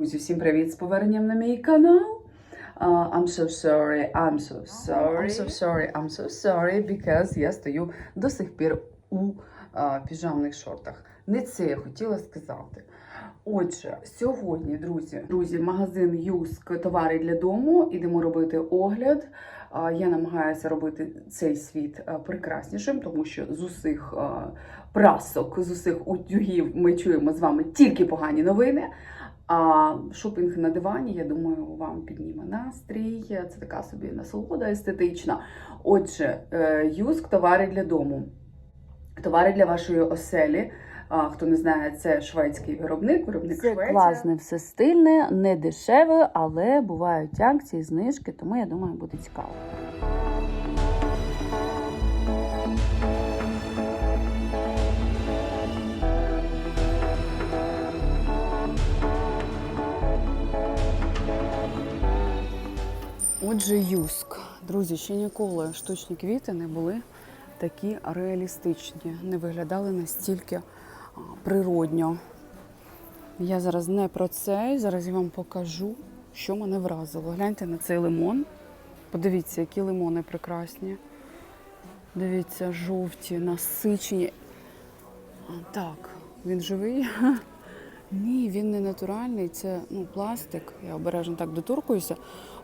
Друзі, всім привіт з поверненням на мій канал. Uh, I'm so sorry, I'm so sorry. I'm so sorry, I'm so sorry, because я стою до сих пір у uh, піжамних шортах. Не це я хотіла сказати. Отже, сьогодні, друзі, друзі, магазин Юск товари для дому. Ідемо робити огляд. Я намагаюся робити цей світ прекраснішим, тому що з усіх прасок, з усіх утюгів ми чуємо з вами тільки погані новини. А шопінг на дивані, я думаю, вам підніме настрій. Це така собі насолода естетична. Отже, е, юск товари для дому. Товари для вашої оселі. А, хто не знає, це шведський виробник, виробник Це Швеція. класне, все стильне, не дешеве, але бувають акції, знижки, тому я думаю, буде цікаво. Отже, юск. Друзі, ще ніколи штучні квіти не були такі реалістичні, не виглядали настільки природньо. Я зараз не про це, зараз я вам покажу, що мене вразило. Гляньте на цей лимон. Подивіться, які лимони прекрасні. Дивіться, жовті, насичені. Так, він живий. Ні, він не натуральний, це ну, пластик. Я обережно так доторкуюся.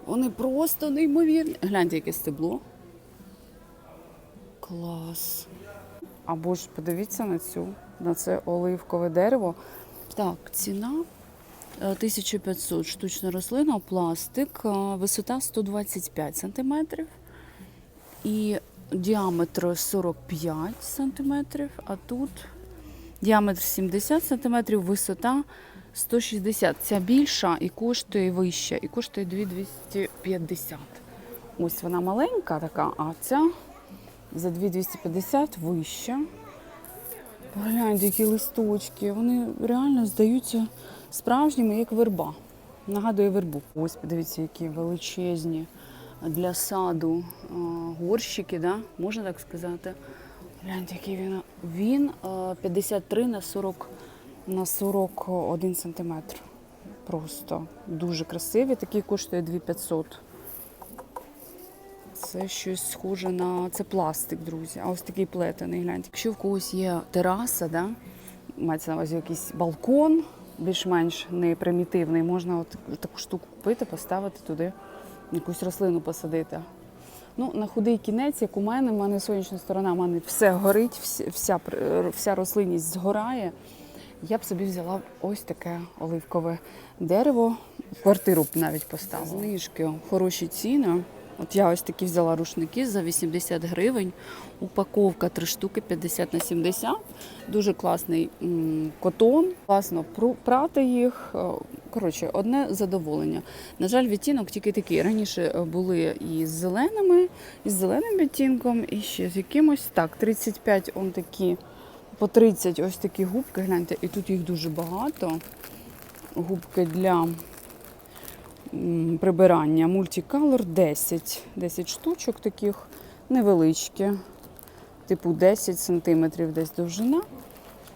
Вони просто неймовірні. Гляньте, яке стебло. Клас. Або ж подивіться на цю, на це оливкове дерево. Так, ціна е, 1500 штучна рослина, пластик, е, висота 125 сантиметрів і діаметр 45 сантиметрів, а тут діаметр 70 сантиметрів, висота 160. Ця більша і коштує вища, і коштує 2250. Ось вона маленька така, а ця за 2250 вища. Погляньте, які листочки. Вони реально здаються справжніми, як верба. Нагадує вербу. Ось подивіться, які величезні для саду горщики, да? можна так сказати. Гляньте, який він. Він 53 на 40 на 41 сантиметр. Просто дуже красивий. Такий коштує 2500. Це щось схоже на це пластик, друзі. А ось такий плетений. Гляньте. Якщо в когось є тераса, да? мається на увазі якийсь балкон, більш-менш не примітивний, можна от таку штуку купити, поставити туди, якусь рослину посадити. Ну, на худий кінець, як у мене, в мене сонячна сторона, в мене все горить, вся, вся, рослинність згорає. Я б собі взяла ось таке оливкове дерево, квартиру б навіть поставила. Знижки, хороші ціни. От я ось такі взяла рушники за 80 гривень. Упаковка 3 штуки 50 на 70. Дуже класний котон. Класно прати їх. Коротше, одне задоволення. На жаль, відтінок тільки такий. Раніше е, були і з зеленими, і з зеленим відтінком, і ще з якимось. Так, 35 он такі, по 30 ось такі губки. Гляньте, і тут їх дуже багато. Губки для прибирання. Multicolor 10. 10 штучок таких невеличкі, типу 10 сантиметрів десь довжина.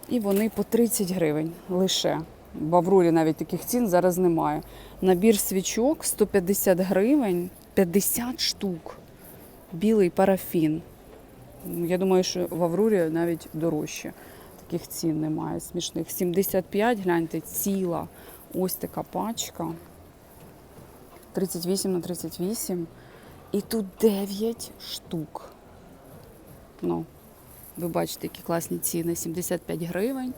І вони по 30 гривень лише. В Аврорі навіть таких цін зараз немає. Набір свічок 150 гривень, 50 штук. Білий парафін. Ну, Я думаю, що в Аврорі навіть дорожче. Таких цін немає смішних. 75, гляньте, ціла. Ось така пачка. 38 на 38. І тут 9 штук. Ну, ви бачите, які класні ціни. 75 гривень.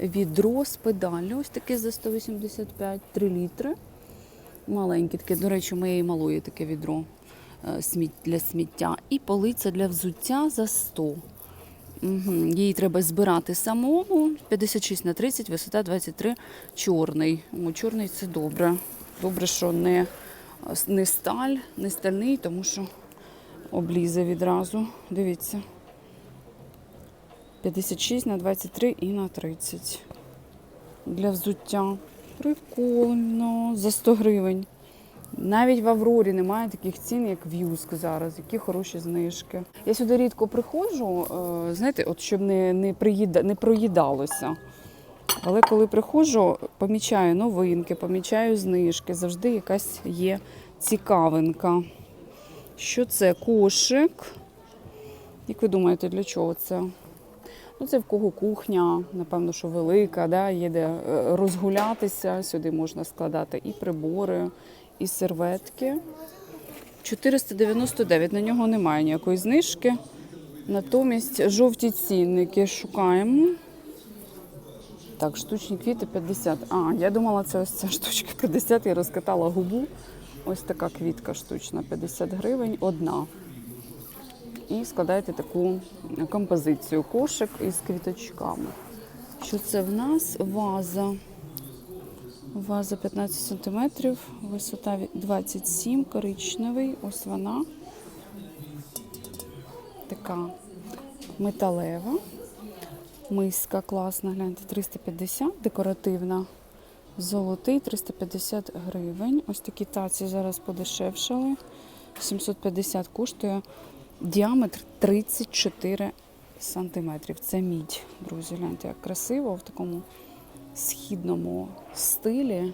Відро з педаллю, ось таке за 185, 3 літри. Маленьке таке, до речі, моєї малої таке відро е, для сміття. І полиця для взуття за 100. Угу. Її треба збирати самому. 56 на 30, висота 23, чорний. О, чорний це добре. Добре, що не, не сталь, не стальний, тому що облізе відразу. Дивіться. 56 на 23 і на 30. Для взуття. Прикольно. За 100 гривень. Навіть в Аврорі немає таких цін, як в Юск зараз, які хороші знижки. Я сюди рідко приходжу, е, знаєте, от щоб не, не, приїда, не проїдалося. Але коли приходжу, помічаю новинки, помічаю знижки, завжди якась є цікавинка. Що це? Кошик. Як ви думаєте, для чого це? Ну, це в кого кухня, напевно, що велика, да? є де е, розгулятися. Сюди можна складати і прибори, і серветки. 499, на нього немає ніякої знижки. Натомість жовті цінники шукаємо. Так, штучні квіти 50. А, я думала, це ось ця штучка 50, я розкатала губу. Ось така квітка штучна, 50 гривень, одна. І складаєте таку композицію кошик із квіточками. Що це в нас? Ваза. Ваза 15 см, висота 27 коричневий. Ось вона. Така металева. Миска класна, гляньте, 350, декоративна. Золотий 350 гривень. Ось такі таці зараз подешевшали. 750 коштує. Діаметр 34 сантиметрів. Це мідь, друзі. Гляньте, як красиво в такому східному стилі.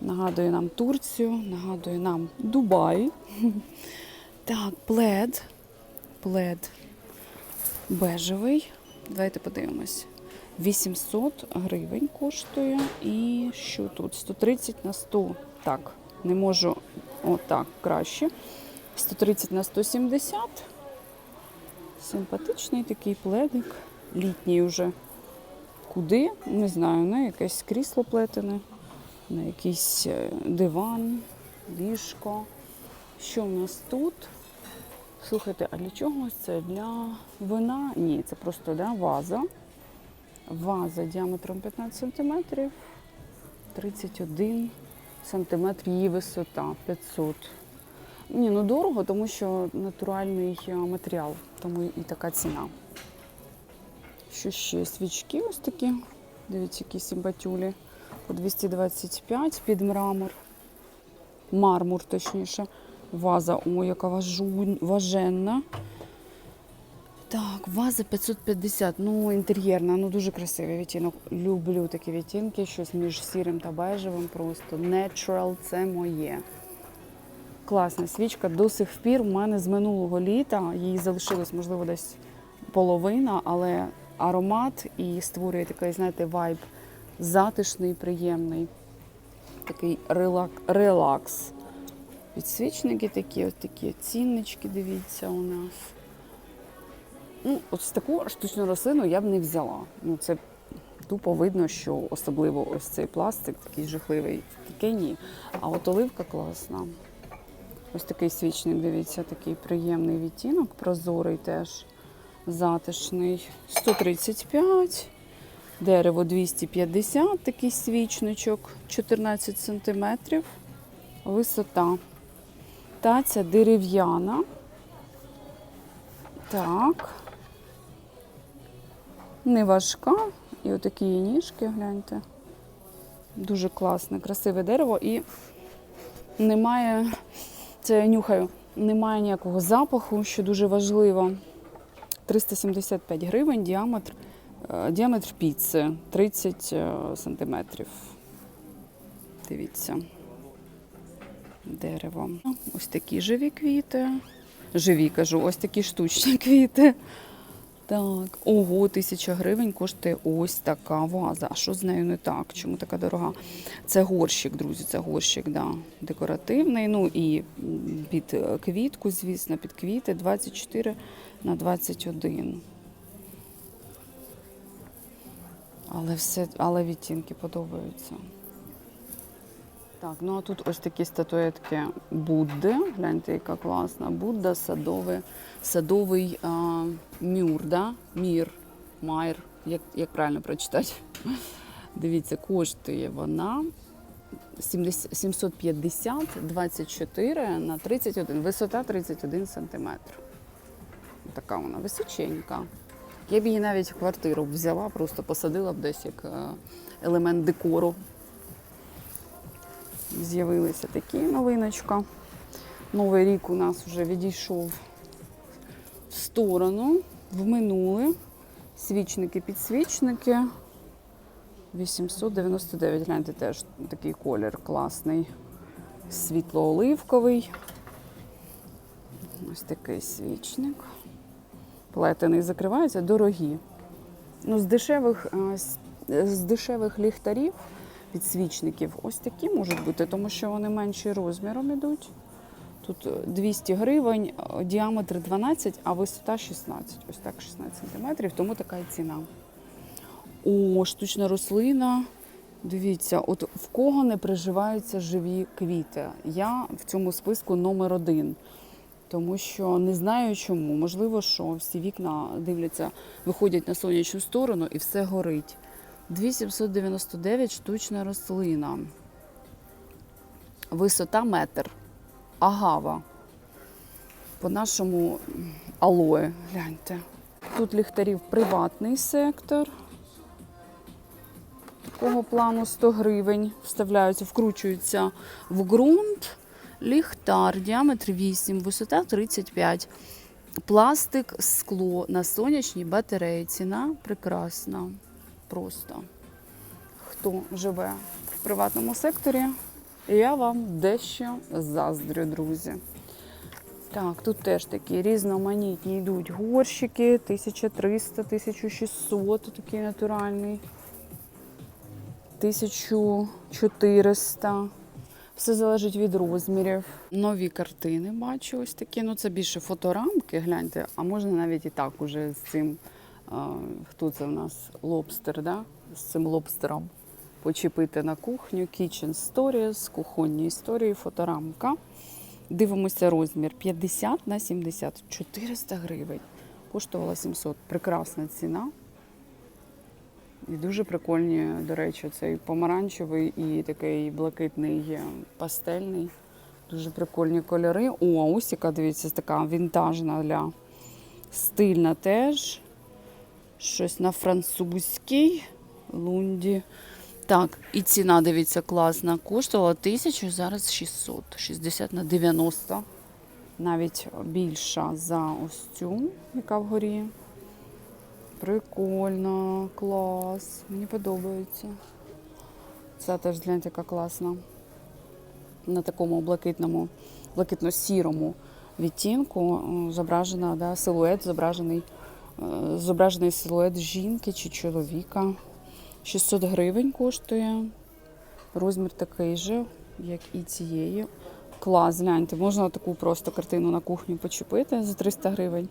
Нагадує нам Турцію, нагадує нам Дубай. Так, плед. Плед бежевий. Давайте подивимось. 800 гривень коштує. І що тут? 130 на 100. Так, не можу отак краще. 130 на 170. Симпатичний такий пледик. Літній вже. Куди? Не знаю, на якесь крісло плетене, на якийсь е, диван, ліжко. Що в нас тут? Слухайте, а для чого це? Для вина? Ні, це просто да, ваза. Ваза діаметром 15 см, 31 см її висота 500. Ні, ну дорого, тому що натуральний е, матеріал, тому і така ціна. Що ще? Свічки ось такі. Дивіться, які симпатюлі. По 225 під мрамор. Мармур, точніше. Ваза, ой, яка важу, важенна. Так, ваза 550. Ну, інтер'єрна, ну дуже красивий відтінок. Люблю такі відтінки, щось між сірим та бежевим. Просто natural це моє. Класна свічка. До сих пір у мене з минулого літа. Їй залишилось, можливо, десь половина, але аромат і створює такий, знаєте, вайб затишний, приємний. Такий релак, релакс. Підсвічники такі, от такі ціннички, дивіться, у нас. Ну, ось таку штучну рослину я б не взяла. Ну, це тупо видно, що особливо ось цей пластик такий жахливий. Таке ні. А от оливка класна. Ось такий свічник, дивіться, такий приємний відтінок, прозорий теж, затишний. 135, дерево 250, такий свічничок, 14 сантиметрів, висота. Таця дерев'яна. Так. Не важка. І отакі її ніжки, гляньте. Дуже класне, красиве дерево і немає, це я нюхаю, немає ніякого запаху, що дуже важливо. 375 гривень діаметр, е, діаметр піци 30 е, сантиметрів. Дивіться. Дерево. Ось такі живі квіти. Живі кажу, ось такі штучні квіти. Так, ого, тисяча гривень коштує ось така ваза. А що з нею не так? Чому така дорога? Це горщик, друзі, це горщик, да. декоративний. Ну і під е, квітку, звісно, під квіти 24 на 21. Але все, але відтінки подобаються. Так, ну а тут ось такі статуетки Будди. Гляньте, яка класна. Будда, садовий, садовий а, мюр, да? мір, майр, як, як правильно прочитати. Дивіться, коштує вона 70 750, 24 на 31, висота 31 сантиметр. Така вона височенька. Я б її навіть в квартиру взяла, просто посадила б десь як е, елемент декору з'явилися такі новиночка. Новий рік у нас вже відійшов в сторону, в минуле. Свічники, підсвічники. 899. Гляньте, теж такий колір класний. Світло-оливковий. Ось такий свічник. Плетений закривається, дорогі. Ну, з дешевих, е, з, з дешевих ліхтарів, підсвічників, ось такі можуть бути, тому що вони менші розміром ідуть. Тут е, 200 гривень, е, діаметр 12, а висота 16. Ось так 16 сантиметрів, тому така і ціна. О, штучна рослина. Дивіться, от в кого не приживаються живі квіти. Я в цьому списку номер один. Тому що не знаю чому. Можливо, що всі вікна дивляться, виходять на сонячну сторону і все горить. 2799 штучна рослина. Висота метр. Агава. По-нашому алоє. Гляньте. Тут ліхтарів приватний сектор. Такого плану 100 гривень вставляються, вкручуються в ґрунт. Ліхтар, діаметр 8, висота 35. Пластик, скло на сонячній батареї. Ціна прекрасна. Просто. Хто живе в приватному секторі, я вам дещо заздрю, друзі. Так, тут теж такі різноманітні йдуть горщики, 1300, 1600, такий натуральний. 1400. Все залежить від розмірів. Нові картини бачу ось такі. Ну це більше фоторамки, гляньте, а можна навіть і так уже з цим. Хто це в нас? Лобстер, да? З цим лобстером почепити на кухню. Kitchen Stories, кухонні історії, фоторамка. Дивимося розмір 50 на 70, 400 гривень. Коштувала 700. Прекрасна ціна. І дуже прикольні, до речі, цей помаранчевий і такий блакитний е, пастельний. Дуже прикольні кольори. О, а дивіться, така вінтажна для стильна теж. Щось на французький лунді. Так, і ціна, дивіться, класна. Коштувала 1000, зараз 600. 60 на 90. Навіть більша за ось цю, яка вгорі. Прикольно, клас. Мені подобається. Ця теж гляньте, яка класна. На такому блакитному, блакитно-сірому відтінку зображена да, силует, зображений, зображений силует жінки чи чоловіка. 600 гривень коштує. Розмір такий же, як і цієї. Клас, гляньте, можна таку просто картину на кухню почепити за 300 гривень.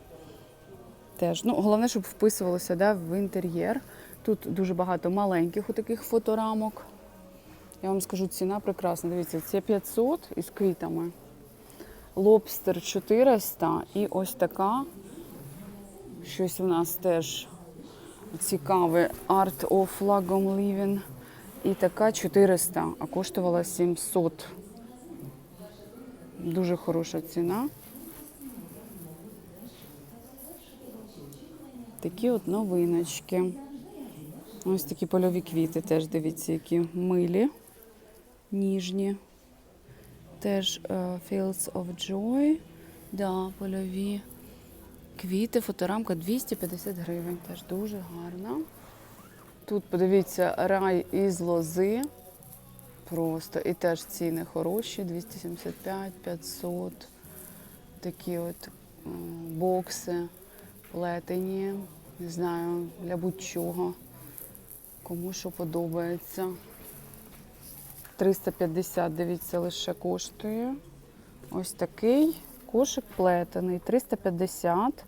Теж. Ну, головне, щоб вписувалося да, в інтер'єр. Тут дуже багато маленьких таких фоторамок. Я вам скажу, ціна прекрасна. Дивіться, це 500 із квітами. Лобстер 400 і ось така. Щось у нас теж цікаве. Art of Lagom Living. І така 400, а коштувала 700. Дуже хороша ціна. Такі от новиночки. Ось такі польові квіти теж дивіться, які милі, ніжні. Теж е, Fields of Joy. Да, польові квіти, фоторамка 250 гривень. Теж дуже гарна. Тут подивіться рай із лози. Просто і теж ціни хороші, 275, 500. Такі от бокси плетені, не знаю, для будь-чого. Кому що подобається. 350, дивіться, лише коштує. Ось такий кошик плетений. 350.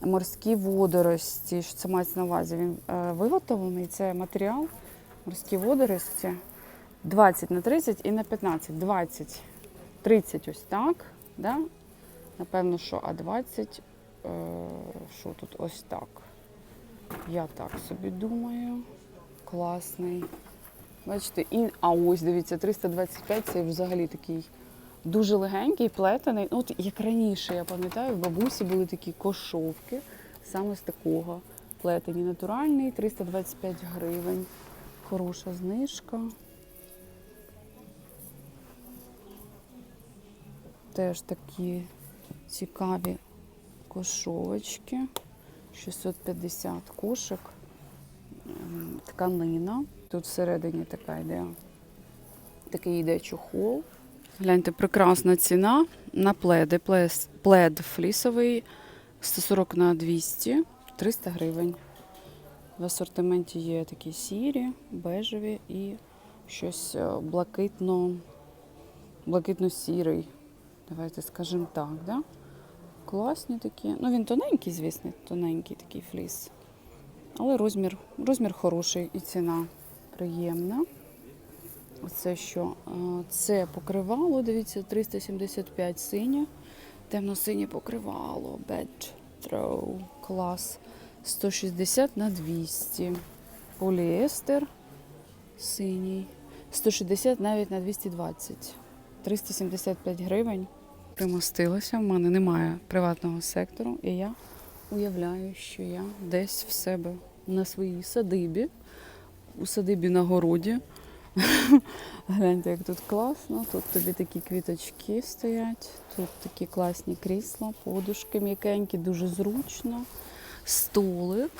Морські водорості. Що це мається на увазі? Він е, виготовлений, це матеріал. Морські водорості. 20 на 30 і на 15. 20. 30 ось так. Да? Напевно, що, а 20 Е, що тут ось так. Я так собі думаю. Класний. Бачите, і, а ось дивіться, 325 це взагалі такий дуже легенький, плетений. Ну, От як раніше, я пам'ятаю, в бабусі були такі кошовки, саме з такого. Плетені натуральний, 325 гривень. Хороша знижка. Теж такі цікаві кошовочки, 650 кошик, тканина. тут всередині така йде. Такий йде чохол. Гляньте, прекрасна ціна на пледи. Плед флісовий 140 на 200, 300 гривень. В асортименті є такі сірі, бежеві і щось е, блакитно, блакитно-сірий. Давайте скажемо так, да? Класні такі. Ну, він тоненький, звісно, тоненький такий фліс. Але розмір, розмір хороший і ціна приємна. Оце що? Це покривало, дивіться, 375 синє. Темно-синє покривало. Bed throw. Клас. 160 на 200. Поліестер синій. 160 навіть на 220. 375 гривень. Примостилася. В мене немає приватного сектору, і я уявляю, що я десь в себе на своїй садибі, у садибі на городі. Гляньте, як тут класно. Тут тобі такі квіточки стоять, тут такі класні крісла, подушки м'якенькі, дуже зручно. Столик,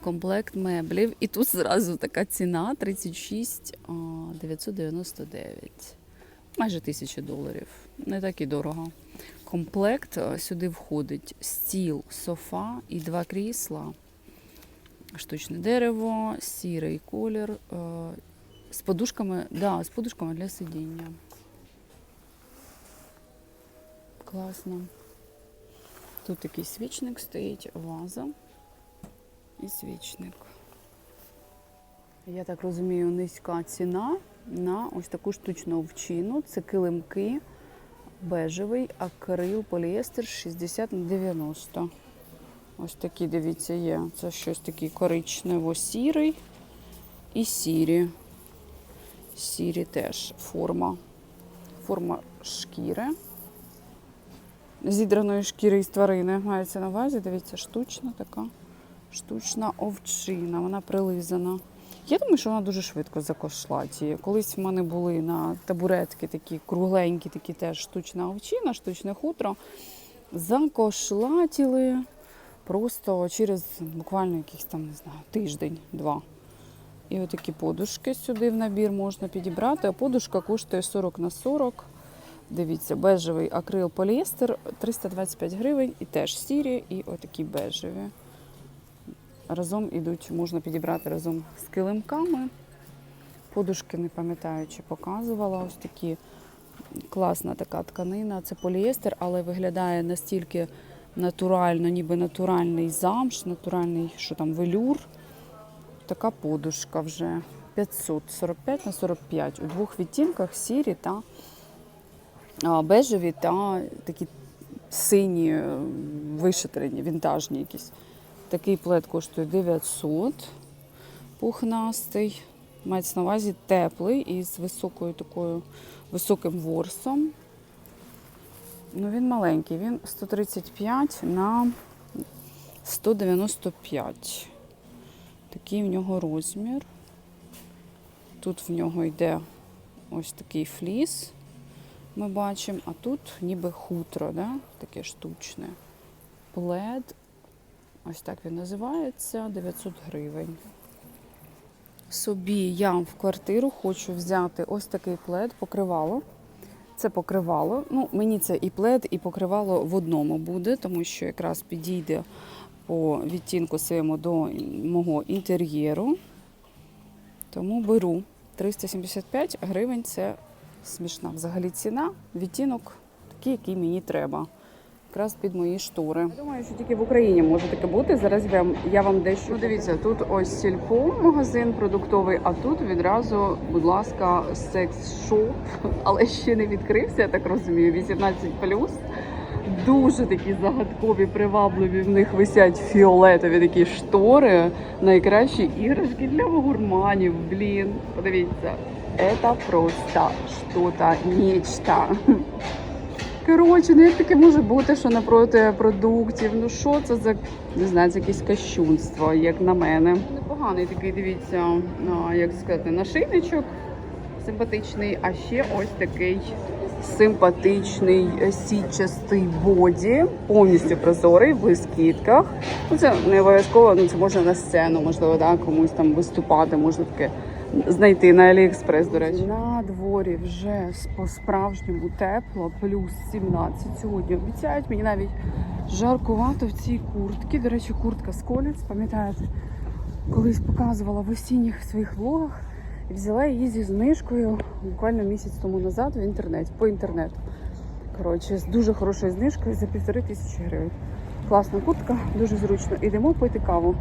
комплект меблів. І тут зразу така ціна 36 999. Майже тисяча доларів. Не так і дорого. Комплект сюди входить стіл, софа і два крісла. Штучне дерево, сірий колір. З подушками, да, з подушками для сидіння. Класно. Тут такий свічник стоїть, ваза і свічник. Я так розумію, низька ціна на ось таку штучну овчину. Це килимки бежевий, акрил, поліестер 60 на 90. Ось такі, дивіться, є. Це щось такий коричнево-сірий і сірі. Сірі теж форма. Форма шкіри. Зідраної шкіри із тварини мається на увазі. Дивіться, штучна така штучна овчина. Вона прилизана. Я думаю, що вона дуже швидко закошлаті. Колись в мене були на табуретки такі кругленькі, такі теж штучна овчина, штучне хутро. Закошлатіли просто через буквально якийсь там, не знаю, тиждень-два. І отакі подушки сюди в набір можна підібрати. А подушка коштує 40 на 40. Дивіться, бежевий акрил поліестер 325 гривень і теж сірі, і отакі бежеві. Разом ідуть, можна підібрати разом з килимками. Подушки, не пам'ятаю, чи показувала. Ось такі класна така тканина. Це поліестер, але виглядає настільки натурально, ніби натуральний замш, натуральний, що там велюр. Така подушка вже 545 на 45 у двох відтінках сірі та бежеві та такі сині, е, вишитрені, вінтажні якісь. Такий плед коштує 900 пухнастий. Мається на увазі теплий і з високою такою високим ворсом. Ну, він маленький, він 135 на 195. Такий в нього розмір. Тут в нього йде ось такий фліс, ми бачимо, а тут ніби хутро, да? таке штучне. Плед, ось так він називається, 900 гривень. Собі я в квартиру хочу взяти ось такий плед, покривало. Це покривало. Ну, мені це і плед, і покривало в одному буде, тому що якраз підійде по відтінку своєму до мого інтер'єру. Тому беру 375 гривень це смішна взагалі ціна. Відтінок такий, який мені треба. Якраз під мої штори. Я думаю, що тільки в Україні може таке бути. Зараз я вам, я вам дещо. Ну, дивіться, тут ось сільпо, магазин продуктовий, а тут відразу, будь ласка, секс-шоп, але ще не відкрився, я так розумію, 18 Дуже такі загадкові, привабливі в них висять фіолетові такі штори. Найкращі іграшки для гурманів. Блін, подивіться. Это просто что-то нечто. Коротше, ну як таке може бути, що напроти продуктів? Ну що це за не знаю, це якесь кощунство, як на мене. Непоганий такий, дивіться, як сказати, нашийничок симпатичний, а ще ось такий симпатичний е, сітчастий боді, повністю прозорий в блискітках. Ну це не обов'язково, ну це можна на сцену, можливо, да, комусь там виступати, можна таке знайти на Аліекспрес, до речі. На дворі вже по-справжньому тепло, плюс 17 сьогодні. Обіцяють мені навіть жаркувато в цій куртці. До речі, куртка з колець, пам'ятаєте, колись показувала в осінніх своїх влогах і взяла її зі знижкою буквально місяць тому назад в інтернеті, по інтернету. Коротше, з дуже хорошою знижкою за півтори тисячі гривень. Класна куртка, дуже зручно. Ідемо пити каву.